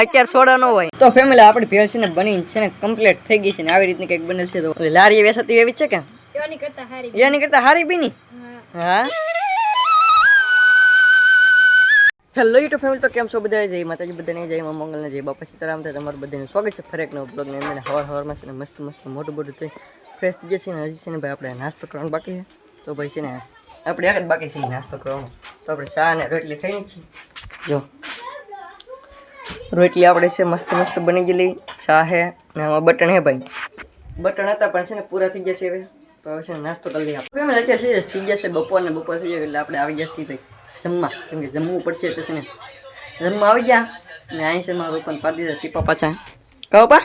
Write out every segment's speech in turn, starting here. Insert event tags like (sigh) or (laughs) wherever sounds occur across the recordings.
અત્યારે સોડા નો હોય. તો ફેમિલી આપણી ભેળ છે ને બની છે ને કમ્પ્લીટ થઈ ગઈ છે ને આવી રીતની કંઈક બનેલ છે તો લારી વેસાતી એવી છે કે? એવાની કરતા હારી એની કરતા હારી બીની હા. હેલો યુટ્યુબ ફેમિલી તો કેમ છો બધા જય માતાજી બધાને જય મા મંગલને જય બાપા સીતારામ થાય તમારું બધાને સ્વાગત છે ફરેક નવો બ્લોગની અંદર. હવાર હવારમાં છે ને મસ્ત મસ્ત મોટું મોટું થઈ ફ્રેશ થઈ જશે ને હજી છે ને ભાઈ આપણે નાસ્તો કરવાનો બાકી છે. તો ભાઈ છે ને આપણે એક જ બાકી છે નાસ્તો કરવાનો. તો આપણે ચા ને રોટલી ખાઈ છીએ જો. રોટલી આપણે છે મસ્ત મસ્ત બની ગયેલી. ચા હે ને આમાં બટન હે ભાઈ. બટન હતા પણ છે ને પૂરા થઈ જશે હવે. તો હવે છે ને નાસ્તો કરી લઈએ આપણે. એમ લખ્યા છે થઈ જશે બપોર ને બપોર થઈ જાય એટલે આપણે આવી જશે ભાઈ જમવા. કેમ કે જમવું પડશે એટલે છે ને જમવા આવી ગયા. ને અહીં છે મારું પણ પાડી દીધા ટીપા પાછા. કહો પા.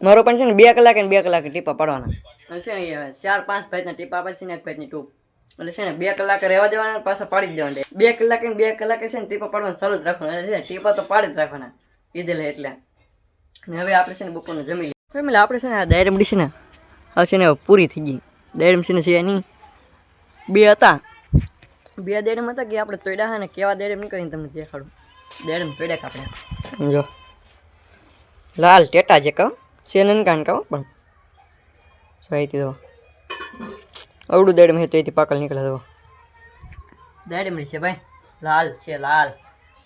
મારો પણ છે ને બે કલાકે ને બે કલાકે ટીપા પાડવાના. છે ને ચાર પાંચ ભાઈના ટીપા પછી ને એક ભાઈની ટૂપ. એટલે છે ને, બે કલાકે રહેવા દેવાના પાછા પાડી જ દેવાના. બે કલાકે બે કલાકે છે ને ટીપા પાડવાનું ચાલુ જ રાખવાના. એટલે છે ને, ટીપા તો પાડી જ રાખવાના. કીધેલા એટલે. ને હવે આપણે છે ને બપોરનું જમી લઈએ. ફેમિલી આપણે છે ને, આ દાયરમડી છે ને હવે છે ને પૂરી થઈ ગઈ. દાયરમ છે ને છે નહીં બે હતા. બે દેડમ હતા કે આપણે તોડ્યા હા ને, કેવા દેડમ નીકળીને તમને દેખાડું. દેડમ તોડ્યા કે આપણે? જો. લાલ ટેટા છે કહો સેનન કાન કહો, પણ. સહી દો અવડું દાડમ હે તો એથી પાકલ નીકળે દો દેડમડી છે ભાઈ. લાલ છે, લાલ.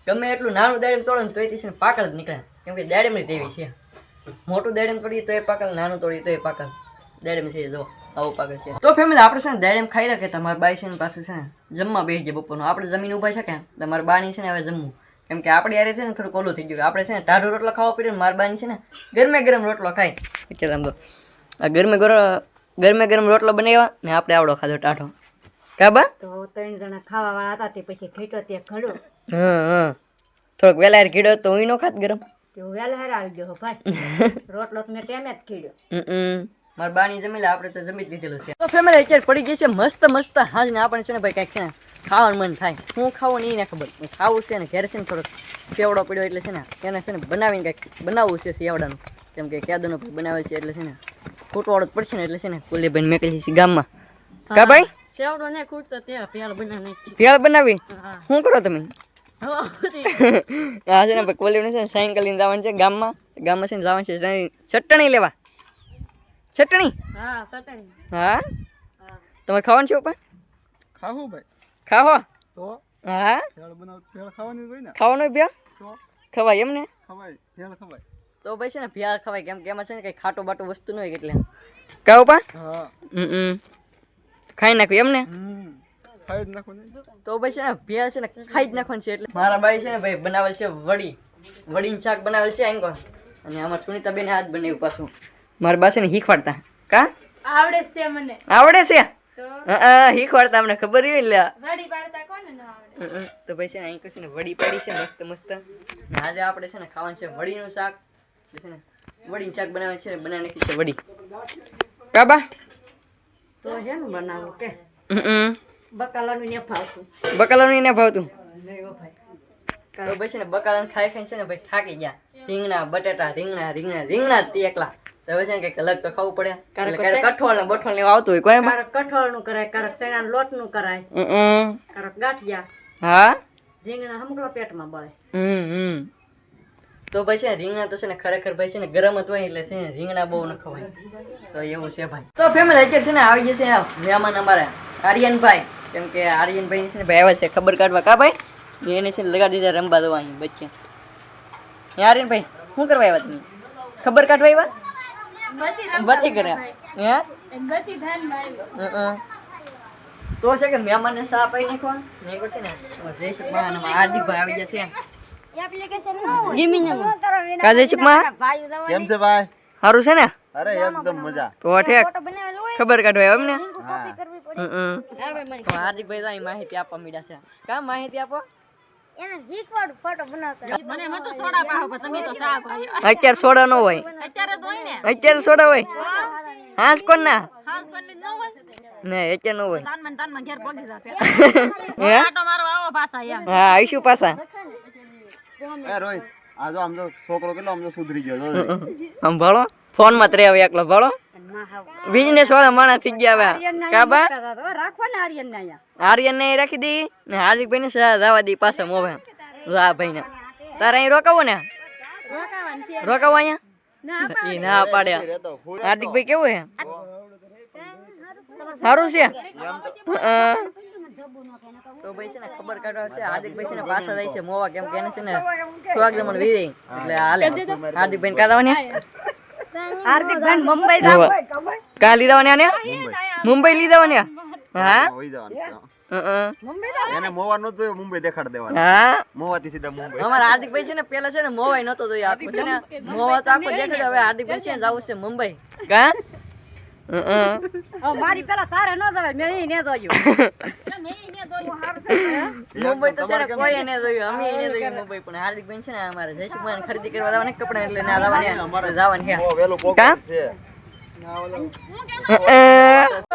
ગમે એટલું નાનું દેડમ તોડે ને તો એથી છે પાકલ જ નીકળે. કેમ કે દેડમડી તેવી છે. મોટું દેડમ તોડીએ તો એ પાકલ, નાનું તોડીએ તો એ પાકલ. દેડમ છે, જો, આવું પાકલ છે. તો ફેમિલી આપણે છે ને એમ ખાઈ રાખે તમારા બાઈ છે ને પાછું છે ને જમવા બેસી જાય બપોરનું. આપણે જમીન ઊભા છે કે તમારા બાની છે ને હવે જમવું. કેમ કે આપણે યારે છે ને થોડું કોલું થઈ ગયું. આપણે છે ને ટાઢો રોટલો ખાવો પડ્યો ને મારબાની છે ને ગરમે ગરમ રોટલો ખાય. વિચાર તો. આ ગરમે ગરમ ગરમે ગરમ રોટલો બનાવ્યા ને આપણે આવડો ખાધો ટાઢો. કા તો ત્રણ જણા ખાવા વાળા હતા તે પછી ખેટો તે ઘડો હા હા. થોડોક વહેલા કીડો તો હું નો ખાત ગરમ. તો વેલા હાર આવી ગયો ભાઈ. (laughs) રોટલો તો મેં ટેમે જ ખીડ્યો હમ મારા બાની જમી લે આપણે તો જમી જ લીધેલું છે. તો ફેમિલી અત્યારે પડી ગઈ છે મસ્ત મસ્ત. હાજ ને આપણે છે ને ભાઈ કંઈક છે ને ખાવાનું મન થાય. હું ખાવું ને એને ખબર. હું ખાવું છે ને ઘરે છે ને થોડોક સેવડો પડ્યો એટલે છે ને એને છે ને બનાવીને કંઈક બનાવવું છે સેવડાનું કેમ કે ક્યાદોનો ભાઈ બનાવે છે એટલે છે ને ખૂટવાળો જ પડશે ને એટલે છે ને કુલી ભાઈ મેકલી છે ગામમાં. કા ભાઈ? સેવડો ને ખૂટતો તે પેલ બનાવી ભેળ બનાવી? હા. શું કરો તમે? (laughs) આ છે ને કોલીને છે ને સાયકલ લઈને જવાનું છે ગામમાં. ગામમાં છે ને જવાનું છે ચટણી- ચટણી લેવા. ચટણી? હા સટણી હા? હા. તમારે ખાવાનું છે ઉપર ખાવું ભાઈ. ખાવો તો? હા? ખાવાની હોય ને? ખાવાનું ભ્યા ખવાય એમ ને? ખવાય ભેળ ખવાય. તો ભાઈ છે ને ભિયા ખવાય કેમ કે એમાં છે ને કઈ ખાટો બાટો વસ્તુ ન હોય એટલે કહો પા હમ ખાઈ નાખ્યું એમ ને હમ ખાઈ જ નાખો ને તો ભાઈ છે ને ભિયા છે ને ખાઈ જ નાખવાનું છે એટલે મારા ભાઈ છે ને ભાઈ બનાવેલ છે વડી વડીનું શાક બનાવેલ છે આંગો અને આમાં સુનિતા બેને હાથ બનાવ્યું પાછું મારા બા છે ને શીખવાડતા કા આવડે છે મને આવડે છે તો શીખવાડતા અમને ખબર હોય લે વડી પાડતા કોને ન આવડે તો ભાઈ છે ને અહીં છે ને વડી પાડી છે મસ્ત મસ્ત આજે આપણે છે ને ખાવાનું છે વડીનું શાક ને વડીનું શાક બનાવે છે બનાવી નાખી છે વડી. કાબા તો છે ને બનાવો કે. હમ. બકાલાનું ને ભાવતું બકાલાનું ને ભાવતું તો ભાઈ ને બકાલાનું ખાઈ ખાઈને છે ને ભાઈ થાકી ગયા. રીંગણા બટાટા રીંગણા રીંગણા રીંગણા તે એકલા. તો હવે છે ને કંઈક અલગ તો ખાવું પડે. એટલે ક્યારેક કઠોળ ને બઠોળ ને આવતું હોય કોઈ કારક કઠોળનું કરાય કારક ચણાનું લોટનું કરાય. હમ. કારક ગાંઠિયા. હા? રીંગણા હમણાં પેટમાં બળે. હમ હમ. તો ભાઈ રીંગણા તો છે ને ખરેખર ભાઈ છે ને ગરમ જ એટલે છે ને રીંગણા બહુ ન ખવાય. તો એવું છે ભાઈ. તો ફેમિલી અત્યારે છે ને આવી જશે મહેમાન અમારા, આર્યનભાઈ. કેમ કે આર્યનભાઈ છે ને ભાઈ આવ્યા છે ખબર કાઢવા. કા ભાઈ? એને છે લગાડી દીધા રમવા દો અહીં, બચ્ચે. આર્યનભાઈ, શું કરવા આવ્યા તમે? ખબર કાઢવા આવ્યા? બધી હં. તો છે કે મહેમાનને સાપ પાઈ નાખવા? મેં છે ને જય શ્રી હાર્દિકભાઈ આવી જશે કેમ છે ભાઈ? સારું છે ને? અરે એકદમ મજા. તો ઠેક ખબર કાઢવા એમ ને હા. હમ. તો હાર્દિકભાઈ તો માહિતી આપવા મીડા છે. કા માહિતી આપો? મને એમાં તો સોડા પાહો પણ તમે તો ચા પાયો અત્યારે સોડા નો હોય. અત્યારે તો હોય ને. અત્યારે સોડા હોય. હાસ કોણ ના હોય. અત્યારે નો (laughs) હે? પાછા. એ રોહિત આ જો આમ જો છોકરો કેટલો આમ જો સુધરી ગયો જો આમ ફોનમાં જ હવે એકલો ભાળો. બિઝનેસ વાળા માણસ થઈ ગયા હવે. કાબા રાખવાના આર્યન ને અહીંયા. આર્યન ને રાખી દી ને હાર્દિકભાઈ ને જવા દી પાછા મોભે વાહ ભાઈ ને તારે અહીં રોકાવો ને? રોકાવો અહીંયા? એ ના પાડ્યા રહેતો ફૂલ હાર્દિકભાઈ કેવું હે સારું છે. તો ભાઈ છે ને ખબર કાઢવા છે. હાર્દિકભાઈ છે ને પાછા જાય છે. મોવા કેમ કે છે ને થોડાક જમણ વીરી. એટલે હાલે. હાર્દિકભાઈ કા દાવાની હાર્દિક ભાઈ મુંબઈ કા લીધા ને? મુંબઈ લીધા ને હા? જવાનું. એને મોવા નો જોયો મુંબઈ દેખાડ દેવાનું. હા? મોવાથી સીધા મુંબઈ. અમારા હાર્દિકભાઈ છે ને પેલા છે ને મોવાઈ નતો આખું છે ને મોવા તો આખો દેખાડ્યો. હવે હાર્દિકભાઈ છે ને જવું છે મુંબઈ. કા. મારી પેલા તારે ન જવાય મેં ઈ ને જોયું. મુંબઈ તો છે ને કોઈ ને જોયું? અમે એને જોયું મુંબઈ પણ હાર્દિકભાઈ છે ને અમારે જયસુભાઈ ખરીદી કરવા જવાની કપડા એટલે ના જવાની જવાની છે. બહુ વહેલું કા? પ્રોગ્રામ છે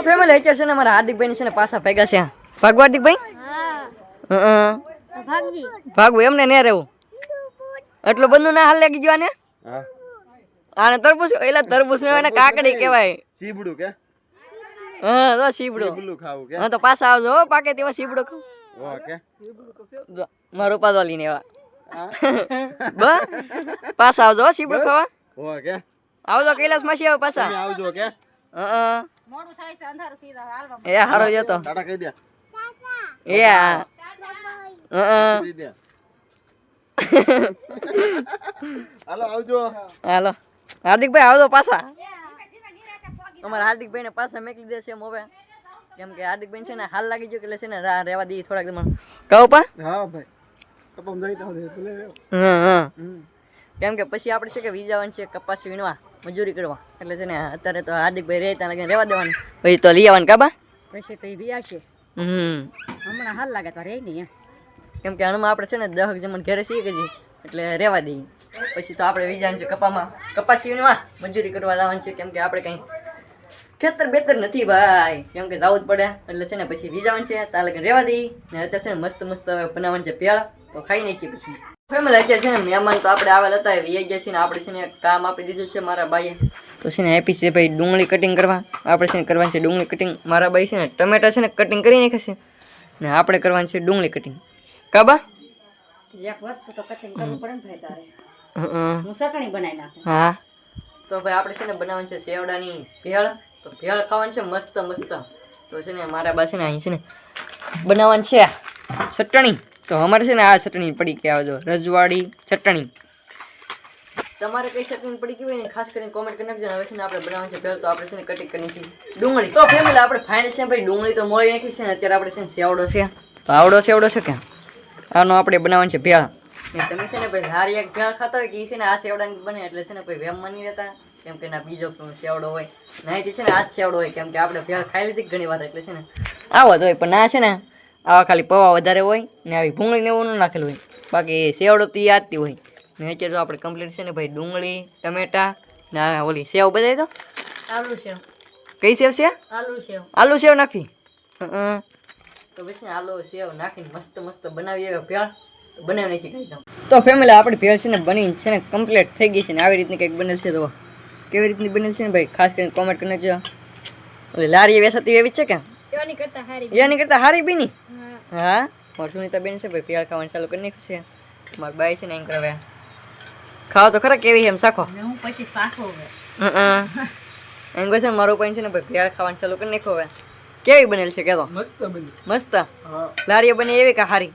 ફેમિલી અત્યારે છે ને અમારા હાર્દિકભાઈ છે ને પાછા ભેગા છે. ભાગવા હાર્દિક ભાઈ? ભાગવું એમને ને રહેવું. એટલું બધું ના હાલ લાગી ગયો ને હા. આને તરબૂચ એટલે તરબૂચ ને એને કાકડી કહેવાય. સીબડું કે? હા તો સીબડું સીબડું ખાવું કે? હા તો પાછા આવજો હો પાકે તેવા સીબડું ખાવ. ઓકે મારો પાદો લઈને એવા. હા. બ પાછા આવજો હો સીબડો ખાવા. ઓકે આવજો કૈલાસ માસી આવો પાછા. આવજો કે? હં. મોડું થાય છે અંધારું સીધા હાલવા એ હારો જતો ટાટા કહી દે. એ હા. હા (laughs) હાલો આવજો. હાલો. હાર્દિકભાઈ આવજો પાછા. અમારા હાર્દિકભાઈ ને પાછા મેકલી દે છે હવે. કેમ કે હાર્દિકભાઈ છે ને હાલ લાગી ગયો એટલે છે ને રહેવા દઈએ થોડાક દમણ કહો પા. હા ભાઈ. કપમ જઈ તો ભલે હં હં કેમ કે પછી આપણે છે કે વીજાવાનું છે કપાસ વીણવા મજૂરી કરવા. એટલે છે ને અત્યારે તો હાર્દિકભાઈ રહે ત્યાં લગીને રહેવા દેવાનું. પછી તો લઈ આવવાનું કાબા પછી તો ઈ બી આવશે હમ. હમણાં હાલ લાગે તો રે નહીં કેમ કે હમણાં આપણે છે ને દહક જમણ ઘરે છીએ કે એટલે રહેવા દઈએ. પછી તો આપણે વીજાવાનું છે કપામાં. કપાસ વીણવા મજૂરી કરવા જવાનું છે, કેમ કે આપણે કંઈ ખેતર બેતર નથી ભાઈ. કેમ કે જવું જ પડે. એટલે છે ને પછી વીજાવાનું છે. તાલે રહેવા દઈ ને અત્યારે છે ને મસ્ત મસ્ત બનાવવાનું છે પેળ. તો ખાઈ નાખીએ પછી. ફેમિલી અત્યારે છે ને મહેમાન તો આપણે આવેલા હતા. વી ગયા છે ને આપણે છે ને કામ આપી દીધું છે મારા ભાઈએ તો છે ને હેપી છે ભાઈ ડુંગળી કટિંગ કરવા. આપણે છે ને કરવાની છે ડુંગળી કટિંગ મારા ભાઈ છે ને ટમેટા છે ને કટિંગ કરી નાખે ને આપણે કરવાની છે ડુંગળી કટિંગ કાબા એક વસ્તુ તો કટિંગ કરવું પડે ને ભાઈ તારે. હં. હું ચટણી બનાવી નાખું. હા. તો ભાઈ આપણે છે ને બનાવવાની છે સેવડાની ભેળ. તો ભેળ ખાવાની છે મસ્ત મસ્ત. તો છે ને મારા પાસે ને અહીં છે ને બનાવવાની છે ચટણી. તો અમારે છે ને આ ચટણી પડી કે આવજો રજવાડી ચટણી. તમારે કઈ ચટણી પડી ગઈ હોય ને ખાસ કરીને કોમેન્ટ કરી નાખજો હવે છે ને આપણે બનાવવાની છે ભેળ તો આપણે છે ને કટિંગ કરી નાખી ડુંગળી. તો ફેમિલી આપણે ફાઇનલ છે ભાઈ ડુંગળી તો મળી નાખી છે ને. અત્યારે આપણે છે ને સેવડો છે. તો આવડો સેવડો છે કે? આનો આપણે બનાવવાની છે ભેળ. ને તમે છે ને ભાઈ હારી એક ભેળ ખાતા હોય કે એ છે ને આ સેવડાની બને એટલે છે ને કોઈ વેમમાં નહીં રહેતા. કેમ કે ના બીજો સેવડો હોય. નાહીથી છે ને આ જ સેવડો હોય કેમ કે આપણે ભેળ ખાઈ લીધી ઘણી વાર એટલે છે ને આવો જ હોય. પણ ના છે ને આવા ખાલી પૌવા વધારે હોય ને આવી ભૂંગળી ને એવું ન નાખેલું હોય. બાકી સેવડો તો એ આજથી હોય. ને અત્યારે તો આપણે કમ્પ્લીટ છે ને ભાઈ ડુંગળી ટમેટા ને ઓલી સેવ બધાય તો? આલુ સેવ. કઈ સેવ છે? આલુ સેવ. આલુ સેવ નાખી. તો પછી ને આલુ સેવ નાખીને મસ્ત મસ્ત બનાવી આવ્યો ભેળ. બનાવી નાખી કઈ તો ફેમિલી આપણી ભેળ છે ને બની છે ને કમ્પ્લીટ થઈ ગઈ છે ને આવી રીતની કંઈક બનેલ છે તો કેવી રીતની બનેલ છે ને ભાઈ? ખાસ કરીને કોમેન્ટ કરી નાખજો. ઓલી લારી વેસાતી એવી છે કે? એની કરતા હારી એની કરતા હારી બી નહીં હા. મારું સુનિતા બેન છે ભાઈ ભેળ ખાવાનું ચાલુ કરી નાખ્યું છે. મારા બાઈ છે ને એમ કરવા. ખાવ તો ખરા કેવી એમ સાખો હું પછી પાછો હવે. એમ કહે છે મારું પાણી છે ને ભાઈ ભેળ ખાવાનું ચાલુ કરી નાખો હવે. કેવી બનેલ છે કેતો મસ્ત બની. મસ્ત? હા. લારીઓ બની એવી કે હારી.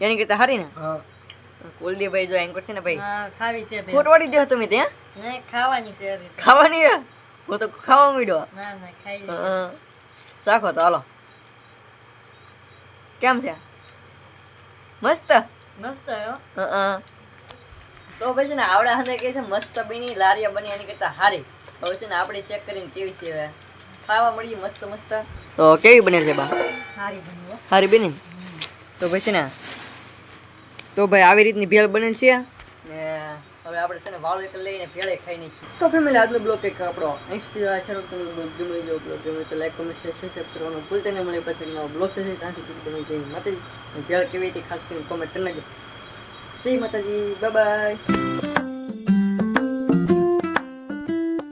એને કરતા હારી ને? હા. કુલદીપભાઈ જો એન્કર છે ને ભાઈ. ખાવી છે ખોટ વાળી દો તમે ત્યાં? નહીં ખાવાની છે ખાવાની હું? તો ખાવા મીડો ના ના ખાઈ ચાખો તો હાલો. કેમ છે? મસ્ત? મસ્ત તો પછી ને આવડા હંદે કે છે મસ્ત બની લારીયા બની એની કરતા હારી. હવે છે ને આપણે ચેક કરીને કેવી છે હવે. ખાવા મળી મસ્ત મસ્ત. તો કેવી બને છે બા? હારી બની હારી બની? તો પછી ને તો ભાઈ આવી રીતની ભેળ બને છે? ને હવે આપણે છે ને વાળો એક લઈને ભેળે ખાઈ નાખીએ. તો ફેમિલી આજનો બ્લોગ એક આપણો અહીંથી છે તમને બ્લોગ ગમે જો બ્લોગ ગમે તો લાઈક કમેન્ટ શેર સબસ્ક્રાઈબ કરવાનું ભૂલતા નહીં. મળે પછી નવો બ્લોગ થશે ત્યાંથી સુધી તમે જઈ માતાજી. ભેળ કેવી રીતે ખાસ કરીને કોમેન્ટ કરી નાખજો. જય માતાજી. Bye bye